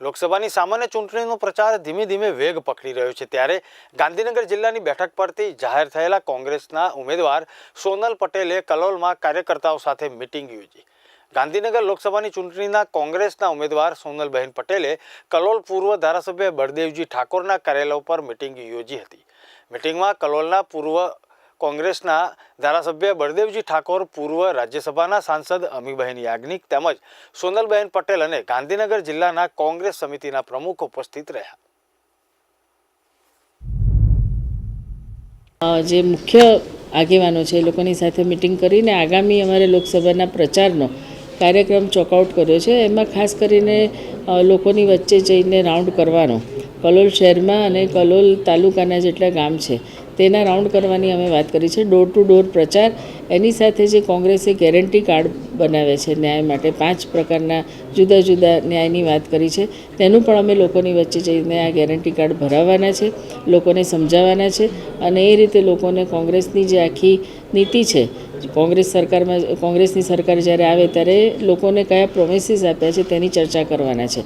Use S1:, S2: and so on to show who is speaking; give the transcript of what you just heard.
S1: લોકસભાની સામાન્ય ચૂંટણીનો પ્રચાર ધીમે ધીમે વેગ પકડી રહ્યો છે ત્યારે ગાંધીનગર જિલ્લાની બેઠક પરથી જાહેર થયેલા કોંગ્રેસના ઉમેદવાર સોનલ પટેલે કલોલમાં કાર્યકર્તાઓ સાથે મિટિંગ યોજી. ગાંધીનગર લોકસભાની ચૂંટણીના કોંગ્રેસના ઉમેદવાર સોનલબહેન પટેલે કલોલ પૂર્વ ધારાસભ્ય બળદેવજી ઠાકોરના કાર્યાલય પર મિટિંગ યોજી હતી. મિટિંગમાં કલોલના પૂર્વ કોંગ્રેસના ધારાસભ્ય બળદેવજી ઠાકોર પૂર્વ રાજ્યસભાના સાંસદ અમીબહેન યાજ્ઞિક તેમજ સોનલબહેન પટેલ અને ગાંધીનગર જિલ્લાના કોંગ્રેસ સમિતિના પ્રમુખ ઉપસ્થિત રહ્યા.
S2: જે મુખ્ય આગેવાનો છે એ લોકોની સાથે મિટિંગ કરીને આગામી અમારે લોકસભાના પ્રચારનો કાર્યક્રમ ચોકઆઉટ કર્યો છે. એમાં ખાસ કરીને લોકોની વચ્ચે જઈને રાઉન્ડ કરવાનો. કલોલ શહેરમાં અને કલોલ તાલુકાના જેટલા ગામ છે તેના રાઉન્ડ કરવાની અમે વાત કરી છે. ડોર ટુ ડોર પ્રચાર. એની સાથે જે કોંગ્રેસે ગેરંટી કાર્ડ બનાવે છે, ન્યાય માટે પાંચ પ્રકારના જુદા જુદા ન્યાયની વાત કરી છે. તેનું પણ અમે લોકોની વચ્ચે જઈને આ ગેરંટી કાર્ડ ભરાવવાના છે, લોકોને સમજાવવાના છે અને એ રીતે લોકોને કોંગ્રેસની જે આખી નીતિ છે, કોંગ્રેસ સરકારમાં, કોંગ્રેસની સરકાર જ્યારે આવે ત્યારે લોકોને કયા પ્રોમિસીસ આપ્યા છે તેની ચર્ચા કરવાના છે.